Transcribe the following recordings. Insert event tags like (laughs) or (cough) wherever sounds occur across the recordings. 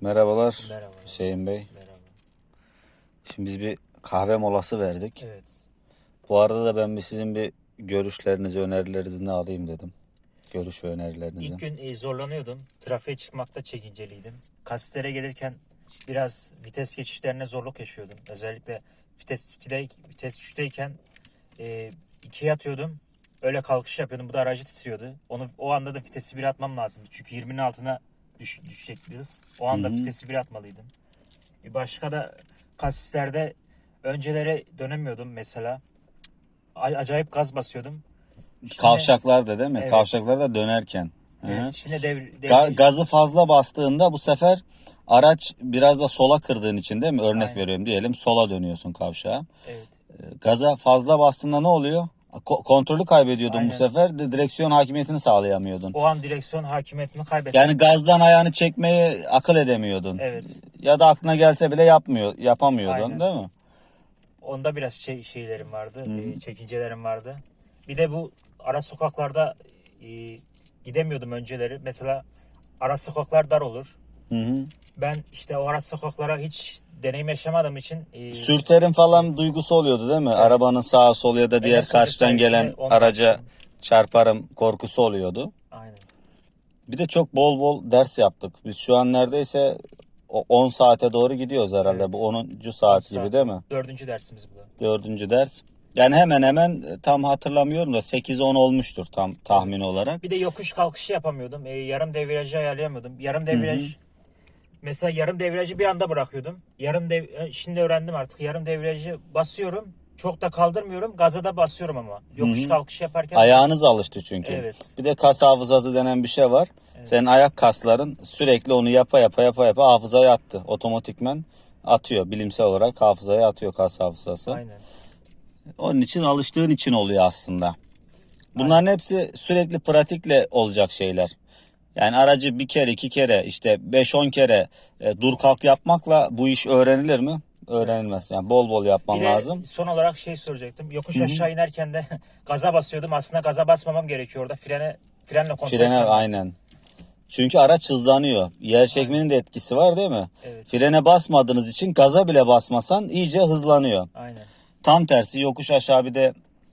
Merhabalar Merhaba. Hüseyin Bey. Merhaba. Şimdi biz bir kahve molası verdik. Evet. Bu arada da ben bir sizin bir görüşlerinizi, önerilerinizi ne alayım dedim. Görüş ve önerilerinizi. İlk gün e, zorlanıyordum. Trafiğe çıkmakta çekinceliydim. Kastere gelirken biraz vites geçişlerine zorluk yaşıyordum. Özellikle vites 2'de, vites 3'teyken e, ikiye atıyordum. Öyle kalkış yapıyordum. Bu da aracı titriyordu. Onu o anda da vitesi bir atmam lazımdı. Çünkü 20'nin altına düş, düşecekti hız. O anda vitesi bir atmalıydım. Bir başka da kasislerde öncelere dönemiyordum mesela. Acayip gaz basıyordum. Şimdi- Kavşaklarda değil mi? Evet. Kavşaklarda dönerken. Evet, içine devir, Ga- gazı fazla bastığında bu sefer araç biraz da sola kırdığın için değil mi? Örnek Aynen. veriyorum diyelim sola dönüyorsun kavşağa. Evet. Gaza fazla bastığında ne oluyor? Ko- kontrolü kaybediyordun Aynen. bu sefer. De direksiyon hakimiyetini sağlayamıyordun. O an direksiyon hakimiyetini kaybettim. Yani gazdan ayağını çekmeyi akıl edemiyordun. Evet. Ya da aklına gelse bile yapmıyor, yapamıyordun Aynen. değil mi? Onda biraz şey şeylerim vardı, e, çekincelerim vardı. Bir de bu ara sokaklarda e, gidemiyordum önceleri. Mesela ara sokaklar dar olur. Hı hı. Ben işte o ara sokaklara hiç deneyim yaşamadığım için e, Sürterin falan duygusu oluyordu değil mi? Arabanın sağa sol ya da diğer sürte karşıdan gelen onu araca yaptım. çarparım korkusu oluyordu. aynen. Bir de çok bol bol ders yaptık. Biz şu an neredeyse o 10 saate doğru gidiyoruz herhalde. Evet. Bu 10. saat gibi değil mi? Dördüncü dersimiz bu da. Dördüncü ders. Yani hemen hemen e, tam hatırlamıyorum da 8-10 olmuştur tam tahmin olarak. Bir de yokuş kalkışı yapamıyordum. E, yarım devriyajı ayarlayamıyordum. Yarım devriyaj mesela yarım devriyajı bir anda bırakıyordum. Yarım dev e, şimdi öğrendim artık. Yarım devriyajı basıyorum. Çok da kaldırmıyorum. Gaza da basıyorum ama. Yokuş kalkış yaparken Ayağınız alıştı çünkü. Evet. Bir de kas hafızası denen bir şey var. Senin ayak kasların sürekli onu yapa yapa yapa yapa hafızaya attı. Otomatikmen atıyor. Bilimsel olarak hafızaya atıyor kas hafızası. aynen. Onun için alıştığın için oluyor aslında. Bunların hepsi sürekli pratikle olacak şeyler. Yani aracı bir kere, iki kere, işte 5-10 kere e, dur kalk yapmakla bu iş öğrenilir mi? Öğrenilmez. Yani bol bol yapman Bir de lazım. son olarak şey soracaktım. Yokuş aşağı inerken de (laughs) gaza basıyordum. Aslında gaza basmamam gerekiyor orada. Frene frenle kontrol Frene etmem lazım. aynen. Çünkü araç hızlanıyor. Yer çekmenin de etkisi var değil mi? Evet. Frene basmadığınız için gaza bile basmasan iyice hızlanıyor. Aynen. Tam tersi yokuş aşağı bir de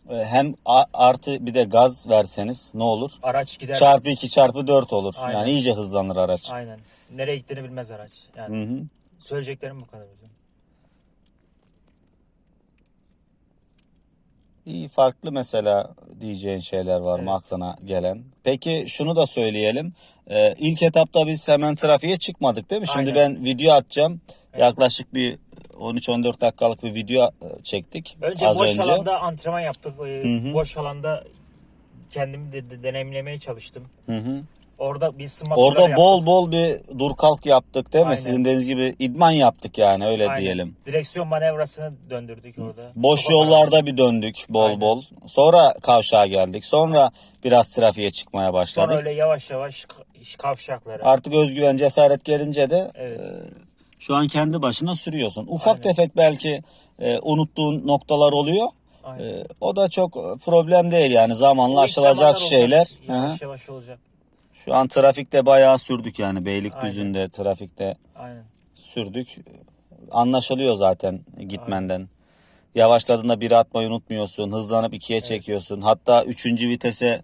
hem a- artı bir de gaz verseniz ne olur? Araç gider. Çarpı 2 çarpı 4 olur. Aynen. Yani iyice hızlanır araç. Aynen. Nereye gittiğini bilmez araç. Yani Hı hı. söyleyeceklerim bu kadar hocam. İyi farklı mesela diyeceğin şeyler var mı Evet. aklına gelen? Peki şunu da söyleyelim. Ee, ilk etapta biz hemen trafiğe çıkmadık değil mi? Şimdi Aynen. ben video atacağım. Yaklaşık bir 13-14 dakikalık bir video e, çektik Önce az boş önce. alanda antrenman yaptık. Ee, hı. Boş alanda kendimi de, de deneyimlemeye çalıştım. Hı hı. Orada bir Orada yaptık. bol bol bir dur kalk yaptık değil mi? Aynen. Sizin dediğiniz gibi idman yaptık yani öyle Aynen. diyelim. Direksiyon manevrasını döndürdük orada. Boş Çok yollarda bir döndük bol Aynen. bol. Sonra kavşağa geldik. Sonra biraz trafiğe çıkmaya başladık. Sonra öyle yavaş yavaş kavşaklara. Artık özgüven, cesaret gelince de Evet. Şu an kendi başına sürüyorsun. Ufak Aynen. tefek belki e, unuttuğun noktalar oluyor. E, o da çok problem değil yani zamanla iş aşılacak zamanlar şeyler. olacak, Hı hı. Yavaş yavaş olacak. Şu an trafikte bayağı sürdük yani Beylikdüzü'nde trafikte Aynen. sürdük. Anlaşılıyor zaten gitmenden. Yavaşladığında bir atmayı unutmuyorsun. Hızlanıp ikiye çekiyorsun. Hatta üçüncü vitese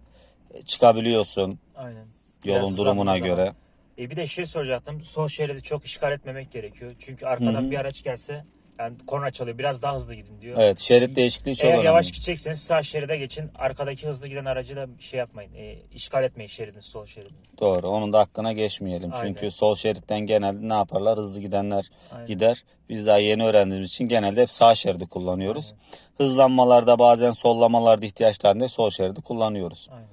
çıkabiliyorsun Aynen. yolun Biraz durumuna zaman- göre. E bir de şey soracaktım. Sol şeridi çok işgal etmemek gerekiyor. Çünkü arkadan bir araç gelse yani korna çalıyor. Biraz daha hızlı gidin diyor. Evet şerit değişikliği çok Eğer önemli. yavaş gidecekseniz sağ şeride geçin. Arkadaki hızlı giden aracı da şey yapmayın. E, işgal etmeyin şeridin sol şeridini. Doğru. Onun da hakkına geçmeyelim. Aynen. Çünkü sol şeritten genelde ne yaparlar? Hızlı gidenler Aynen. gider. Biz daha yeni öğrendiğimiz için genelde hep sağ şeridi kullanıyoruz. Hızlanmalarda bazen sollamalarda ihtiyaçlarında sol şeridi kullanıyoruz. Aynen.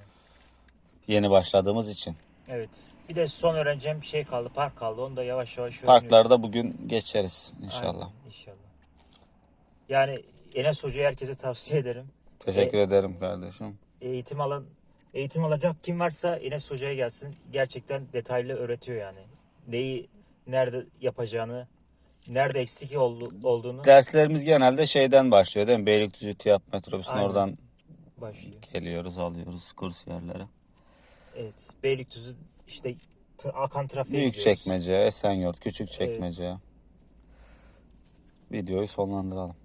Yeni başladığımız için. Evet. Bir de son öğreneceğim bir şey kaldı. Park kaldı. Onu da yavaş yavaş öğreniyorum. Parklarda bugün geçeriz inşallah. Aynen, inşallah. Yani Enes Hoca'yı herkese tavsiye ederim. Teşekkür ederim kardeşim. Eğitim alan eğitim alacak kim varsa Enes Hoca'ya gelsin. Gerçekten detaylı öğretiyor yani. Neyi nerede yapacağını, nerede eksik oldu, olduğunu Derslerimiz genelde şeyden başlıyor değil mi? Beylikdüzü TİAP metrobüsün Aynen. oradan başlıyor. geliyoruz alıyoruz kurs yerlere. Evet. Beylikdüzü işte akan trafiğe Büyük gidiyoruz. çekmece, Esenyurt, küçük çekmece. Videoyu sonlandıralım.